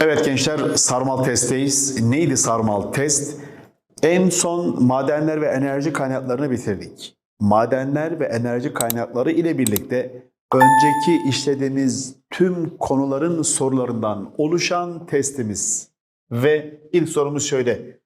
Evet gençler sarmal testteyiz. Neydi sarmal test? En son madenler ve enerji kaynaklarını bitirdik. Madenler ve enerji kaynakları ile birlikte önceki işlediğimiz tüm konuların sorularından oluşan testimiz. Ve ilk sorumuz şöyle.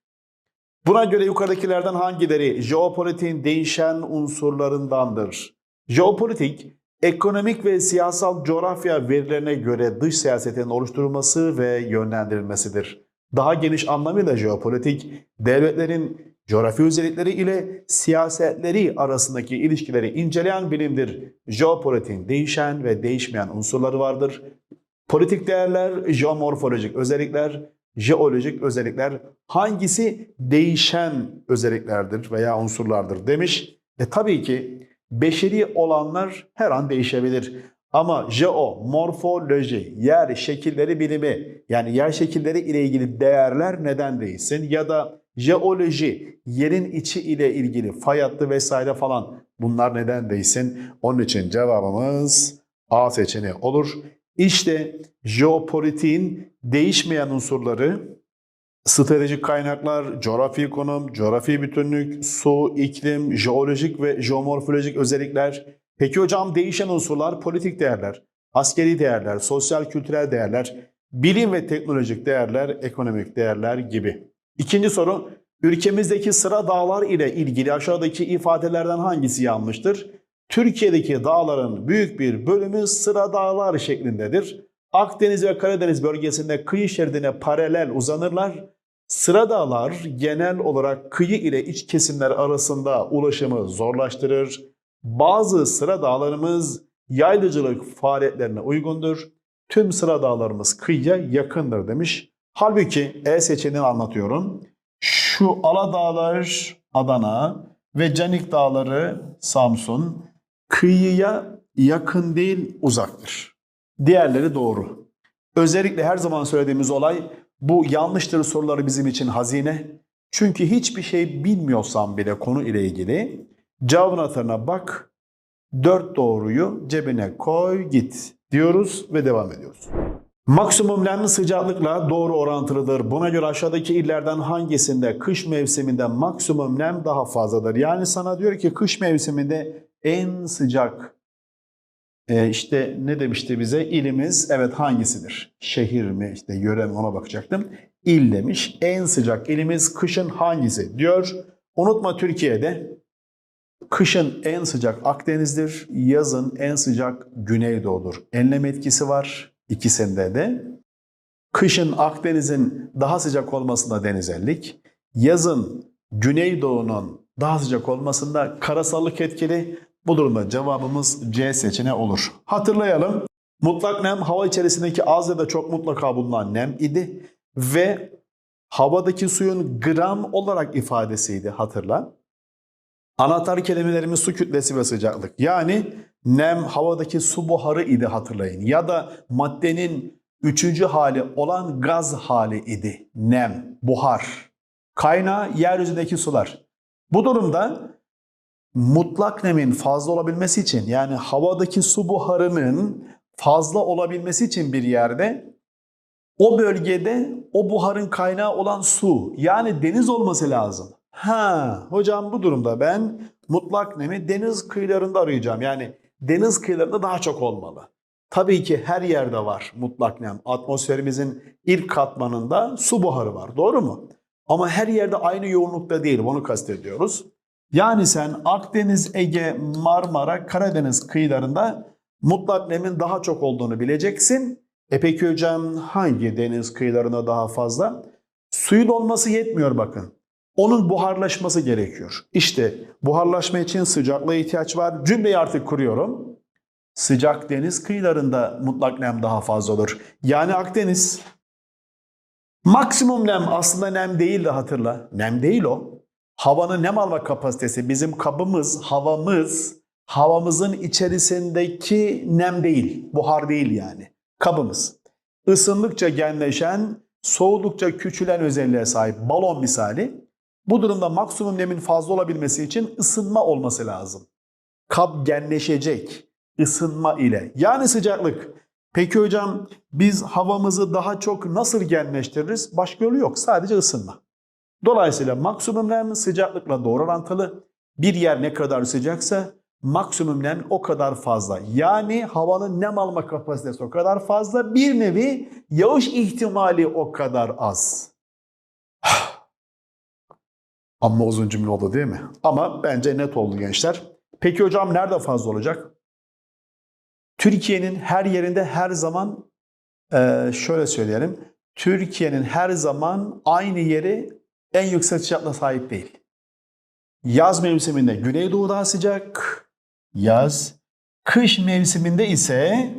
Buna göre yukarıdakilerden hangileri jeopolitiğin değişen unsurlarındandır? Jeopolitik, ekonomik ve siyasal coğrafya verilerine göre dış siyasetin oluşturulması ve yönlendirilmesidir. Daha geniş anlamıyla jeopolitik, devletlerin coğrafi özellikleri ile siyasetleri arasındaki ilişkileri inceleyen bilimdir. Jeopolitiğin değişen ve değişmeyen unsurları vardır. Politik değerler, jeomorfolojik özellikler, jeolojik özellikler hangisi değişen özelliklerdir veya unsurlardır demiş. E tabii ki beşeri olanlar her an değişebilir. Ama jeomorfoloji, yer şekilleri bilimi yani yer şekilleri ile ilgili değerler neden değilsin? Ya da jeoloji, yerin içi ile ilgili fay hattı vesaire falan bunlar neden değilsin? Onun için cevabımız A seçeneği olur. İşte jeopolitiğin değişmeyen unsurları stratejik kaynaklar, coğrafi konum, coğrafi bütünlük, su, iklim, jeolojik ve jeomorfolojik özellikler. Peki hocam değişen unsurlar politik değerler, askeri değerler, sosyal kültürel değerler, bilim ve teknolojik değerler, ekonomik değerler gibi. İkinci soru, ülkemizdeki sıra dağlar ile ilgili aşağıdaki ifadelerden hangisi yanlıştır? Türkiye'deki dağların büyük bir bölümü sıra dağlar şeklindedir. Akdeniz ve Karadeniz bölgesinde kıyı şeridine paralel uzanırlar. Sıra dağlar genel olarak kıyı ile iç kesimler arasında ulaşımı zorlaştırır. Bazı sıra dağlarımız yaylıcılık faaliyetlerine uygundur. Tüm sıra dağlarımız kıyıya yakındır demiş. Halbuki E seçeneğini anlatıyorum. Şu Aladağlar Adana ve Canik Dağları Samsun kıyıya yakın değil uzaktır. Diğerleri doğru. Özellikle her zaman söylediğimiz olay bu yanlıştır soruları bizim için hazine. Çünkü hiçbir şey bilmiyorsan bile konu ile ilgili cevabın hatırına bak, dört doğruyu cebine koy git diyoruz ve devam ediyoruz. Maksimum nem sıcaklıkla doğru orantılıdır. Buna göre aşağıdaki illerden hangisinde kış mevsiminde maksimum nem daha fazladır? Yani sana diyor ki kış mevsiminde en sıcak e, işte ne demişti bize? İlimiz evet hangisidir? Şehir mi işte yöre mi ona bakacaktım. İl demiş. En sıcak ilimiz kışın hangisi diyor. Unutma Türkiye'de kışın en sıcak Akdeniz'dir. Yazın en sıcak Güneydoğu'dur. Enlem etkisi var ikisinde de. Kışın Akdeniz'in daha sıcak olmasında denizellik. Yazın Güneydoğu'nun daha sıcak olmasında karasallık etkili. Bu durumda cevabımız C seçeneği olur. Hatırlayalım. Mutlak nem hava içerisindeki az ya da çok mutlaka bulunan nem idi ve havadaki suyun gram olarak ifadesiydi hatırla. Anahtar kelimelerimiz su kütlesi ve sıcaklık. Yani nem havadaki su buharı idi hatırlayın. Ya da maddenin üçüncü hali olan gaz hali idi. Nem, buhar. Kaynağı yeryüzündeki sular. Bu durumda mutlak nemin fazla olabilmesi için yani havadaki su buharının fazla olabilmesi için bir yerde o bölgede o buharın kaynağı olan su yani deniz olması lazım. Ha hocam bu durumda ben mutlak nemi deniz kıyılarında arayacağım. Yani deniz kıyılarında daha çok olmalı. Tabii ki her yerde var mutlak nem. Atmosferimizin ilk katmanında su buharı var. Doğru mu? Ama her yerde aynı yoğunlukta değil. Bunu kastediyoruz. Yani sen Akdeniz, Ege, Marmara, Karadeniz kıyılarında mutlak nemin daha çok olduğunu bileceksin. E peki hocam hangi deniz kıyılarına daha fazla? Suyun olması yetmiyor bakın. Onun buharlaşması gerekiyor. İşte buharlaşma için sıcaklığa ihtiyaç var. Cümleyi artık kuruyorum. Sıcak deniz kıyılarında mutlak nem daha fazla olur. Yani Akdeniz. Maksimum nem aslında nem değil de hatırla. Nem değil o. Havanın nem alma kapasitesi bizim kabımız, havamız, havamızın içerisindeki nem değil, buhar değil yani. Kabımız. Isındıkça genleşen, soğudukça küçülen özelliğe sahip balon misali. Bu durumda maksimum nemin fazla olabilmesi için ısınma olması lazım. Kap genleşecek ısınma ile. Yani sıcaklık. Peki hocam biz havamızı daha çok nasıl genleştiririz? Başka yolu yok. Sadece ısınma. Dolayısıyla maksimum nem sıcaklıkla doğru orantılı. Bir yer ne kadar sıcaksa maksimum nem o kadar fazla. Yani havanın nem alma kapasitesi o kadar fazla. Bir nevi yağış ihtimali o kadar az. Ama uzun cümle oldu değil mi? Ama bence net oldu gençler. Peki hocam nerede fazla olacak? Türkiye'nin her yerinde her zaman şöyle söyleyelim. Türkiye'nin her zaman aynı yeri en yüksek sıcaklığa sahip değil. Yaz mevsiminde Güneydoğu daha sıcak. Yaz. Kış mevsiminde ise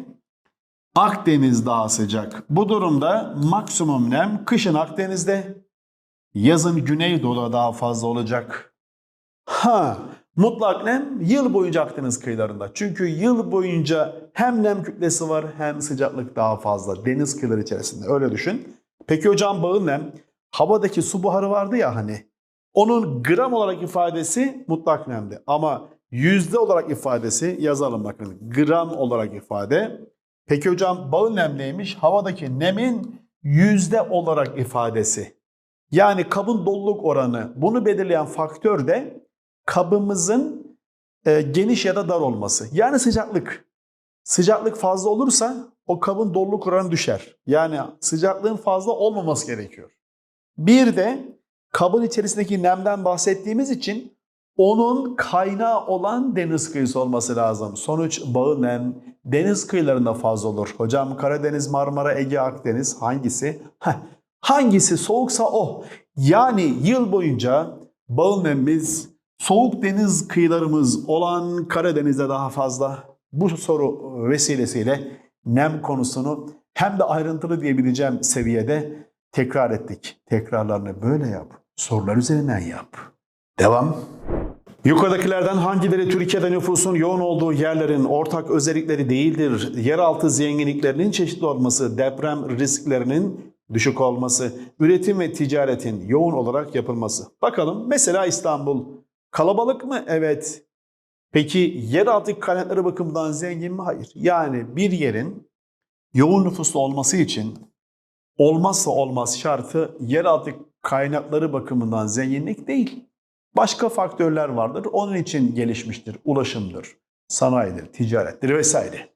Akdeniz daha sıcak. Bu durumda maksimum nem kışın Akdeniz'de, yazın Güneydoğu'da daha fazla olacak. Ha, mutlak nem yıl boyunca Akdeniz kıyılarında. Çünkü yıl boyunca hem nem kütlesi var hem sıcaklık daha fazla deniz kıyıları içerisinde. Öyle düşün. Peki hocam bağın nem? Havadaki su buharı vardı ya hani. Onun gram olarak ifadesi mutlak nemdi. Ama yüzde olarak ifadesi yazalım bakın. Gram olarak ifade. Peki hocam bağın nem? Havadaki nemin yüzde olarak ifadesi. Yani kabın doluluk oranı. Bunu belirleyen faktör de kabımızın e, geniş ya da dar olması. Yani sıcaklık. Sıcaklık fazla olursa o kabın doluluk oranı düşer. Yani sıcaklığın fazla olmaması gerekiyor. Bir de kabın içerisindeki nemden bahsettiğimiz için onun kaynağı olan deniz kıyısı olması lazım. Sonuç bağı nem deniz kıyılarında fazla olur. Hocam Karadeniz, Marmara, Ege, Akdeniz hangisi? Heh, hangisi soğuksa o. Yani yıl boyunca bağı nemimiz soğuk deniz kıyılarımız olan Karadeniz'de daha fazla. Bu soru vesilesiyle nem konusunu hem de ayrıntılı diyebileceğim seviyede tekrar ettik. Tekrarlarını böyle yap. Sorular üzerinden yap. Devam. Yukarıdakilerden hangileri Türkiye'de nüfusun yoğun olduğu yerlerin ortak özellikleri değildir? Yeraltı zenginliklerinin çeşitli olması, deprem risklerinin düşük olması, üretim ve ticaretin yoğun olarak yapılması. Bakalım mesela İstanbul kalabalık mı? Evet. Peki yeraltı kaynakları bakımından zengin mi? Hayır. Yani bir yerin yoğun nüfuslu olması için olmazsa olmaz şartı yeraltı kaynakları bakımından zenginlik değil. Başka faktörler vardır. Onun için gelişmiştir. Ulaşımdır, sanayidir, ticarettir vesaire.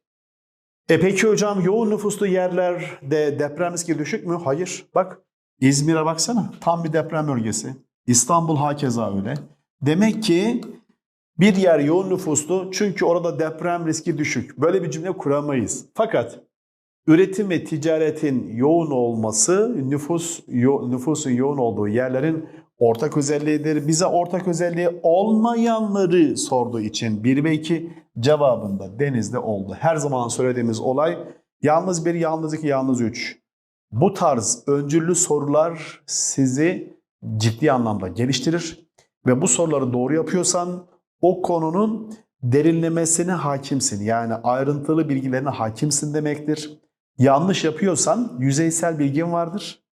E peki hocam yoğun nüfuslu yerlerde deprem riski düşük mü? Hayır. Bak İzmir'e baksana. Tam bir deprem bölgesi. İstanbul hakeza öyle. Demek ki bir yer yoğun nüfuslu çünkü orada deprem riski düşük. Böyle bir cümle kuramayız. Fakat üretim ve ticaretin yoğun olması nüfus yo, nüfusun yoğun olduğu yerlerin ortak özelliğidir. Bize ortak özelliği olmayanları sorduğu için 1 ve 2 cevabında denizde oldu. Her zaman söylediğimiz olay yalnız 1, yalnız 2, yalnız 3. Bu tarz öncüllü sorular sizi ciddi anlamda geliştirir ve bu soruları doğru yapıyorsan o konunun derinlemesine hakimsin. Yani ayrıntılı bilgilerine hakimsin demektir. Yanlış yapıyorsan yüzeysel bilgin vardır.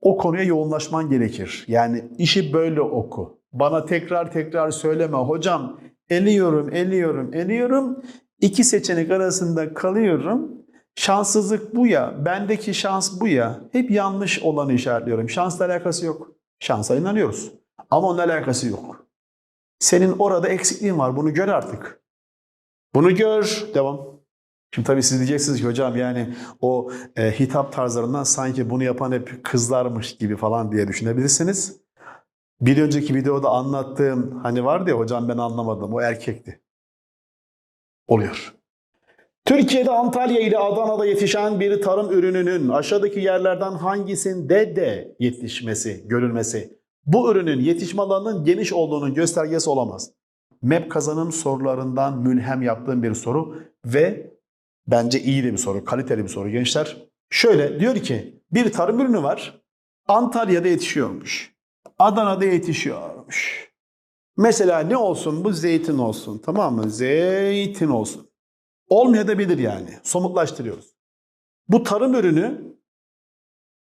O konuya yoğunlaşman gerekir. Yani işi böyle oku. Bana tekrar tekrar söyleme. Hocam eliyorum, eliyorum, eliyorum. İki seçenek arasında kalıyorum. Şanssızlık bu ya. Bendeki şans bu ya. Hep yanlış olanı işaretliyorum. Şansla alakası yok. Şansa inanıyoruz. Ama onunla alakası yok. Senin orada eksikliğin var. Bunu gör artık. Bunu gör. Devam. Şimdi tabii siz diyeceksiniz ki hocam yani o e, hitap tarzlarından sanki bunu yapan hep kızlarmış gibi falan diye düşünebilirsiniz. Bir önceki videoda anlattığım hani vardı ya hocam ben anlamadım o erkekti. Oluyor. Türkiye'de Antalya ile Adana'da yetişen bir tarım ürününün aşağıdaki yerlerden hangisinde de yetişmesi, görülmesi bu ürünün yetişme alanının geniş olduğunun göstergesi olamaz. MEP kazanım sorularından mülhem yaptığım bir soru ve bence iyi de bir soru, kaliteli bir soru gençler. Şöyle diyor ki bir tarım ürünü var. Antalya'da yetişiyormuş. Adana'da yetişiyormuş. Mesela ne olsun bu zeytin olsun tamam mı? Zeytin olsun. Olmayabilir yani. Somutlaştırıyoruz. Bu tarım ürünü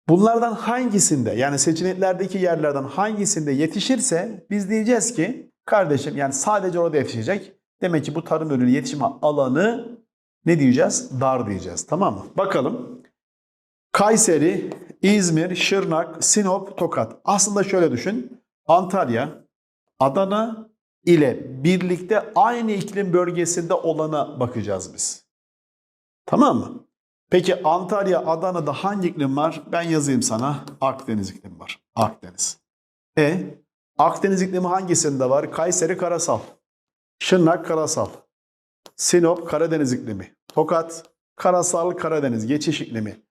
bunlardan hangisinde yani seçeneklerdeki yerlerden hangisinde yetişirse biz diyeceğiz ki kardeşim yani sadece orada yetişecek. Demek ki bu tarım ürünü yetişme alanı ne diyeceğiz? Dar diyeceğiz. Tamam mı? Bakalım. Kayseri, İzmir, Şırnak, Sinop, Tokat. Aslında şöyle düşün. Antalya, Adana ile birlikte aynı iklim bölgesinde olana bakacağız biz. Tamam mı? Peki Antalya, Adana'da hangi iklim var? Ben yazayım sana. Akdeniz iklimi var. Akdeniz. E Akdeniz iklimi hangisinde var? Kayseri karasal. Şırnak karasal. Sinop Karadeniz iklimi. Tokat karasal Karadeniz geçiş iklimi.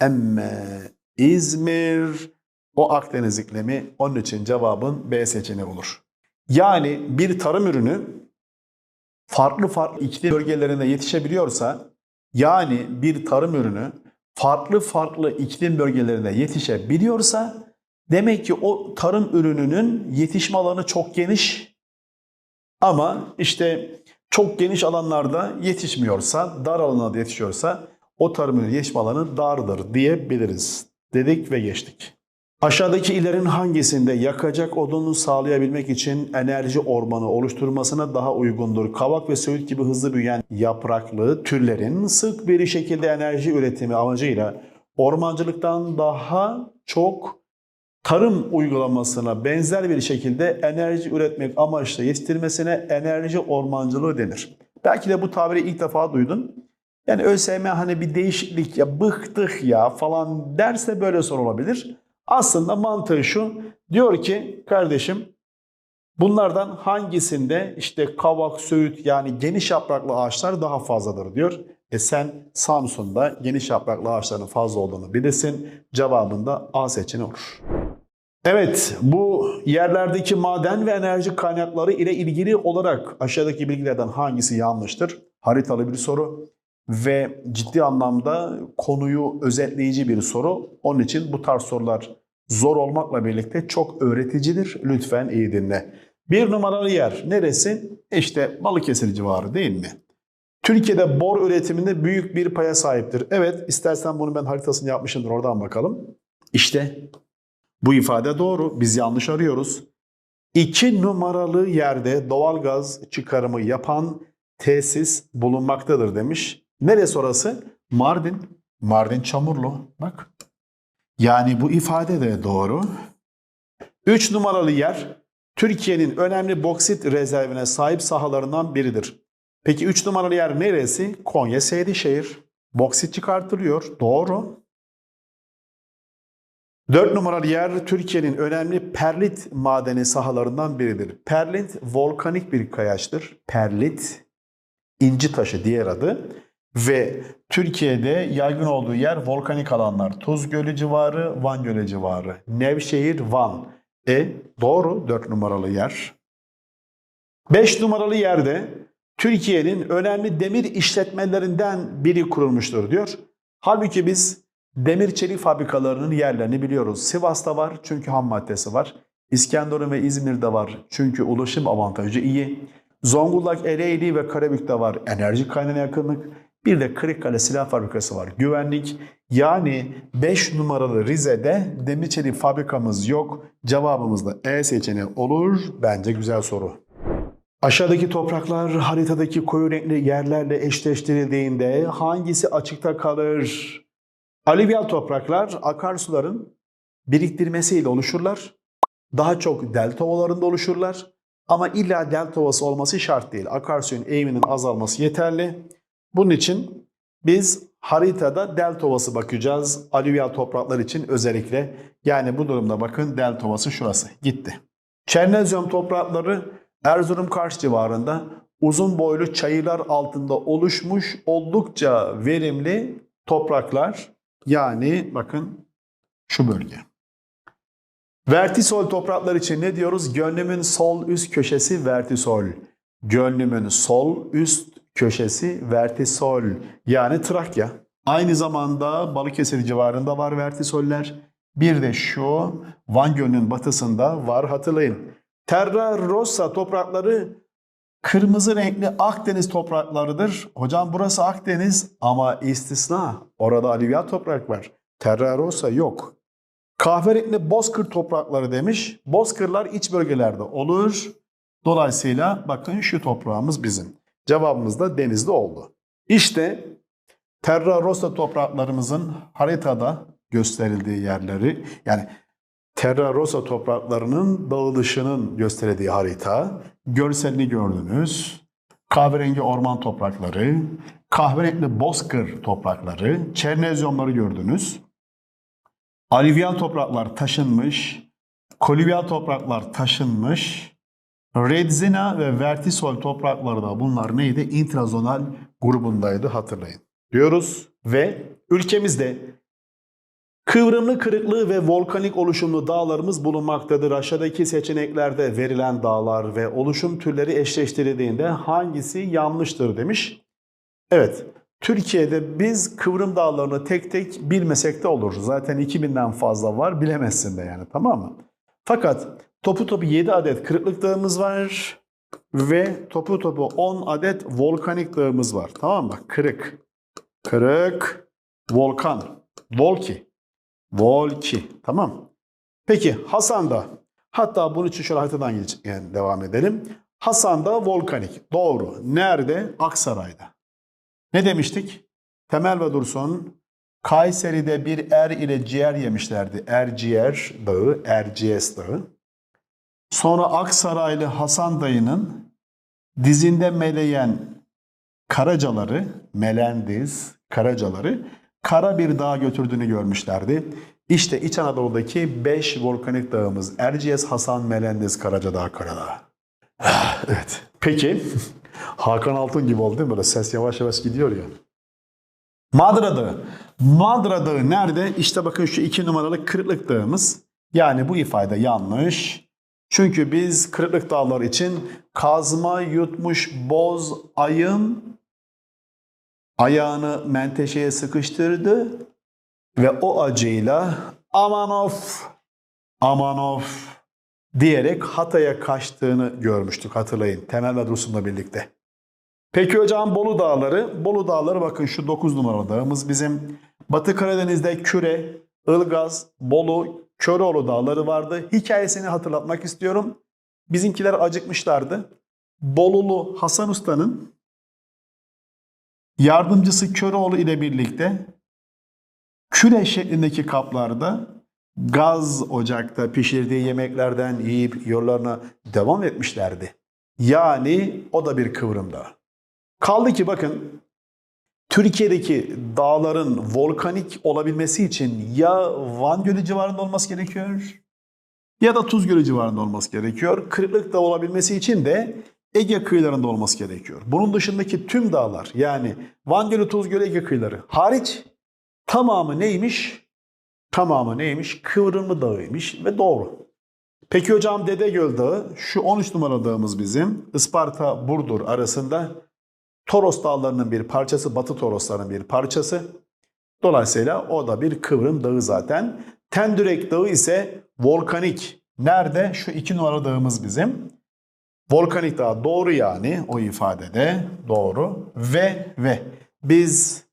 Emme İzmir o Akdeniz iklimi. Onun için cevabın B seçeneği olur. Yani bir tarım ürünü farklı farklı iklim bölgelerinde yetişebiliyorsa yani bir tarım ürünü farklı farklı iklim bölgelerinde yetişebiliyorsa demek ki o tarım ürününün yetişme alanı çok geniş ama işte çok geniş alanlarda yetişmiyorsa, dar alanlarda yetişiyorsa o tarım ürünü yetişme alanı dardır diyebiliriz dedik ve geçtik. Aşağıdaki illerin hangisinde yakacak odunu sağlayabilmek için enerji ormanı oluşturmasına daha uygundur? Kavak ve söğüt gibi hızlı büyüyen yapraklı türlerin sık bir şekilde enerji üretimi amacıyla ormancılıktan daha çok tarım uygulamasına benzer bir şekilde enerji üretmek amaçlı yetiştirmesine enerji ormancılığı denir. Belki de bu tabiri ilk defa duydun. Yani ÖSYM hani bir değişiklik ya bıktık ya falan derse böyle soru olabilir. Aslında mantığı şu. Diyor ki kardeşim bunlardan hangisinde işte kavak, söğüt yani geniş yapraklı ağaçlar daha fazladır diyor. E sen Samsun'da geniş yapraklı ağaçların fazla olduğunu bilirsin. Cevabında A seçeneği olur. Evet, bu yerlerdeki maden ve enerji kaynakları ile ilgili olarak aşağıdaki bilgilerden hangisi yanlıştır? Haritalı bir soru ve ciddi anlamda konuyu özetleyici bir soru. Onun için bu tarz sorular zor olmakla birlikte çok öğreticidir. Lütfen iyi dinle. Bir numaralı yer neresi? İşte Balıkesir civarı değil mi? Türkiye'de bor üretiminde büyük bir paya sahiptir. Evet, istersen bunu ben haritasını yapmışımdır. Oradan bakalım. İşte bu ifade doğru. Biz yanlış arıyoruz. İki numaralı yerde doğalgaz çıkarımı yapan tesis bulunmaktadır demiş. Neresi orası? Mardin. Mardin Çamurlu. Bak. Yani bu ifade de doğru. Üç numaralı yer Türkiye'nin önemli boksit rezervine sahip sahalarından biridir. Peki üç numaralı yer neresi? Konya Seydişehir. Boksit çıkartılıyor. Doğru. 4 numaralı yer Türkiye'nin önemli perlit madeni sahalarından biridir. Perlit volkanik bir kayaçtır. Perlit inci taşı diğer adı ve Türkiye'de yaygın olduğu yer volkanik alanlar. Tuz Gölü civarı, Van Gölü civarı. Nevşehir, Van. E doğru 4 numaralı yer. 5 numaralı yerde Türkiye'nin önemli demir işletmelerinden biri kurulmuştur diyor. Halbuki biz demir çelik fabrikalarının yerlerini biliyoruz. Sivas'ta var çünkü ham maddesi var. İskenderun ve İzmir'de var çünkü ulaşım avantajı iyi. Zonguldak, Ereğli ve Karabük'te var enerji kaynağına yakınlık. Bir de Kırıkkale Silah Fabrikası var. Güvenlik. Yani 5 numaralı Rize'de demir çelik fabrikamız yok. Cevabımız da E seçeneği olur. Bence güzel soru. Aşağıdaki topraklar haritadaki koyu renkli yerlerle eşleştirildiğinde hangisi açıkta kalır? Alüvyal topraklar akarsuların biriktirmesiyle oluşurlar. Daha çok delta ovalarında oluşurlar. Ama illa delta ovası olması şart değil. Akarsuyun eğiminin azalması yeterli. Bunun için biz haritada delta ovası bakacağız. Alüvyal topraklar için özellikle. Yani bu durumda bakın delta ovası şurası. Gitti. Çernezyum toprakları Erzurum Kars civarında uzun boylu çayırlar altında oluşmuş oldukça verimli topraklar. Yani bakın şu bölge. Vertisol topraklar için ne diyoruz? Gönlümün sol üst köşesi vertisol. Gönlümün sol üst köşesi vertisol. Yani Trakya. Aynı zamanda Balıkesir civarında var vertisoller. Bir de şu Van Gölü'nün batısında var hatırlayın. Terra Rossa toprakları kırmızı renkli Akdeniz topraklarıdır. Hocam burası Akdeniz ama istisna. Orada alüvyal toprak var. Terra Rossa yok. Kahverengi bozkır toprakları demiş. Bozkırlar iç bölgelerde olur. Dolayısıyla bakın şu toprağımız bizim. Cevabımız da denizli oldu. İşte Terra Rossa topraklarımızın haritada gösterildiği yerleri yani Terra Rossa topraklarının dağılışının gösterildiği harita. Görselini gördünüz. Kahverengi orman toprakları, kahverengi bozkır toprakları, çernezyonları gördünüz. Alüvyal topraklar taşınmış, kolüvyal topraklar taşınmış, redzina ve vertisol toprakları da bunlar neydi? İntrazonal grubundaydı hatırlayın. Diyoruz ve ülkemizde kıvrımlı kırıklığı ve volkanik oluşumlu dağlarımız bulunmaktadır. Aşağıdaki seçeneklerde verilen dağlar ve oluşum türleri eşleştirildiğinde hangisi yanlıştır demiş. Evet, Türkiye'de biz kıvrım dağlarını tek tek bilmesek de olur. Zaten 2000'den fazla var bilemezsin de yani tamam mı? Fakat topu topu 7 adet kırıklık dağımız var ve topu topu 10 adet volkanik dağımız var. Tamam mı? Kırık, kırık, volkan, volki, volki. Tamam. Peki Hasan'da hatta bunun için şöyle haritadan yani devam edelim. Hasan'da volkanik. Doğru. Nerede? Aksaray'da. Ne demiştik? Temel ve Dursun Kayseri'de bir er ile ciğer yemişlerdi. Erciğer Dağı, Erciyes Dağı. Sonra Aksaraylı Hasan dayının dizinde meleyen karacaları, melendiz karacaları kara bir dağa götürdüğünü görmüşlerdi. İşte İç Anadolu'daki 5 volkanik dağımız Erciyes, Hasan, Melendiz, Karacadağ, Karadağ. Ah, evet. Peki Hakan Altun gibi oldu değil mi? Böyle ses yavaş yavaş gidiyor ya. Madra Dağı. Madra Dağı nerede? İşte bakın şu iki numaralı kırıklık dağımız. Yani bu ifade yanlış. Çünkü biz kırıklık dağlar için kazma yutmuş boz ayın ayağını menteşeye sıkıştırdı ve o acıyla aman of aman of diyerek Hatay'a kaçtığını görmüştük hatırlayın Temel ve Dursun'la birlikte. Peki hocam Bolu Dağları. Bolu Dağları bakın şu 9 numaralı dağımız bizim. Batı Karadeniz'de Küre, Ilgaz, Bolu, Köroğlu dağları vardı. Hikayesini hatırlatmak istiyorum. Bizimkiler acıkmışlardı. Bolulu Hasan Usta'nın yardımcısı Köroğlu ile birlikte küre şeklindeki kaplarda gaz ocakta pişirdiği yemeklerden yiyip yollarına devam etmişlerdi. Yani o da bir kıvrımda. Kaldı ki bakın Türkiye'deki dağların volkanik olabilmesi için ya Van Gölü civarında olması gerekiyor ya da Tuz Gölü civarında olması gerekiyor. Kırıklık da olabilmesi için de Ege kıyılarında olması gerekiyor. Bunun dışındaki tüm dağlar yani Van Gölü, Tuz Gölü, Ege kıyıları hariç tamamı neymiş? Tamamı neymiş? Kıvrımlı dağıymış ve doğru. Peki hocam Dedegöl Dağı şu 13 numaralı dağımız bizim. Isparta Burdur arasında Toros Dağları'nın bir parçası, Batı Torosların bir parçası. Dolayısıyla o da bir kıvrım dağı zaten. Tendürek Dağı ise volkanik. Nerede? Şu iki numaralı dağımız bizim. Volkanik dağ doğru yani o ifadede doğru. Ve ve biz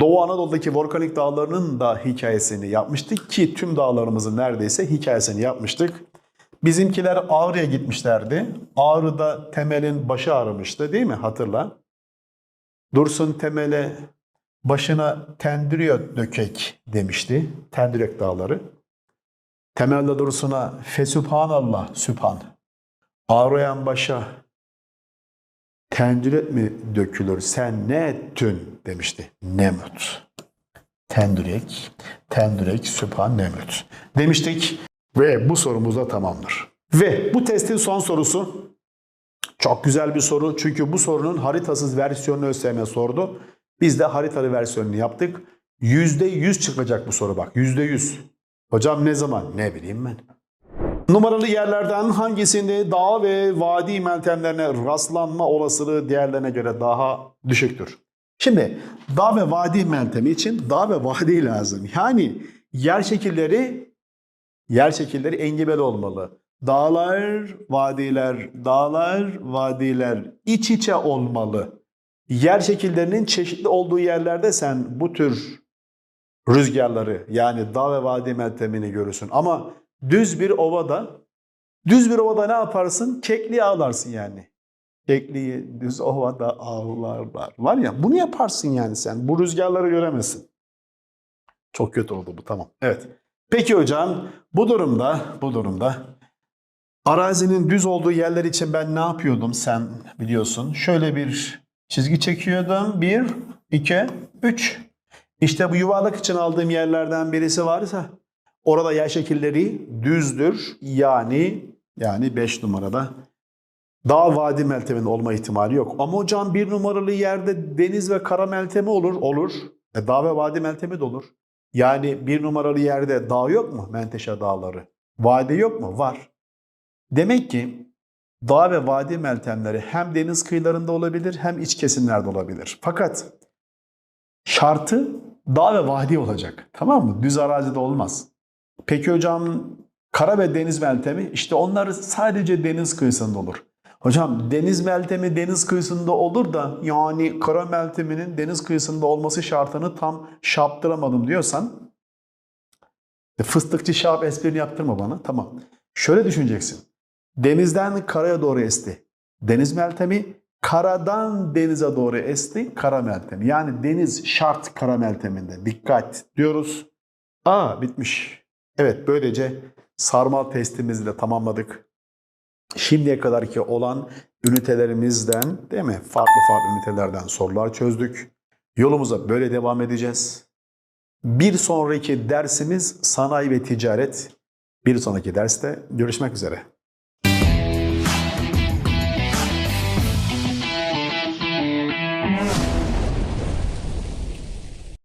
Doğu Anadolu'daki volkanik dağlarının da hikayesini yapmıştık ki tüm dağlarımızın neredeyse hikayesini yapmıştık. Bizimkiler Ağrı'ya gitmişlerdi. Ağrı'da temelin başı ağrımıştı değil mi? Hatırla. Dursun Temel'e başına tendürüyor dökek demişti. Tendürek dağları. Temelde Dursun'a fesübhanallah sübhan. Ağrıyan başa tendüret mi dökülür sen ne ettün demişti. Nemrut. Tendürek, tendürek, sübhan, nemrut. Demiştik ve bu sorumuz da tamamdır. Ve bu testin son sorusu çok güzel bir soru. Çünkü bu sorunun haritasız versiyonunu ÖSYM sordu. Biz de haritalı versiyonunu yaptık. %100 çıkacak bu soru bak. %100. Hocam ne zaman? Ne bileyim ben. Numaralı yerlerden hangisinde dağ ve vadi meltemlerine rastlanma olasılığı diğerlerine göre daha düşüktür? Şimdi dağ ve vadi meltemi için dağ ve vadi lazım. Yani yer şekilleri yer şekilleri engebeli olmalı. Dağlar, vadiler, dağlar, vadiler iç içe olmalı. Yer şekillerinin çeşitli olduğu yerlerde sen bu tür rüzgarları yani dağ ve vadi meltemini görürsün. Ama düz bir ovada, düz bir ovada ne yaparsın? Kekliği ağlarsın yani. Kekliği düz ovada ağlarlar. Var ya bunu yaparsın yani sen. Bu rüzgarları göremezsin. Çok kötü oldu bu tamam. Evet. Peki hocam bu durumda bu durumda arazinin düz olduğu yerler için ben ne yapıyordum sen biliyorsun. Şöyle bir çizgi çekiyordum. Bir, iki, üç. İşte bu yuvarlak için aldığım yerlerden birisi varsa orada yer şekilleri düzdür. Yani yani 5 numarada dağ vadi meltemin olma ihtimali yok. Ama hocam bir numaralı yerde deniz ve kara meltemi olur. Olur. E, dağ ve vadi meltemi de olur. Yani bir numaralı yerde dağ yok mu? Menteşe dağları. Vadi yok mu? Var. Demek ki dağ ve vadi meltemleri hem deniz kıyılarında olabilir hem iç kesimlerde olabilir. Fakat şartı dağ ve vadi olacak. Tamam mı? Düz arazide olmaz. Peki hocam kara ve deniz meltemi işte onlar sadece deniz kıyısında olur. Hocam deniz meltemi deniz kıyısında olur da yani kara melteminin deniz kıyısında olması şartını tam şaptıramadım diyorsan e, fıstıkçı şap esprini yaptırma bana. Tamam. Şöyle düşüneceksin. Denizden karaya doğru esti. Deniz meltemi karadan denize doğru esti. Kara meltemi. Yani deniz şart kara melteminde. Dikkat diyoruz. Aa bitmiş. Evet böylece sarmal testimizi de tamamladık. Şimdiye kadarki olan ünitelerimizden değil mi? Farklı farklı ünitelerden sorular çözdük. Yolumuza böyle devam edeceğiz. Bir sonraki dersimiz sanayi ve ticaret. Bir sonraki derste görüşmek üzere.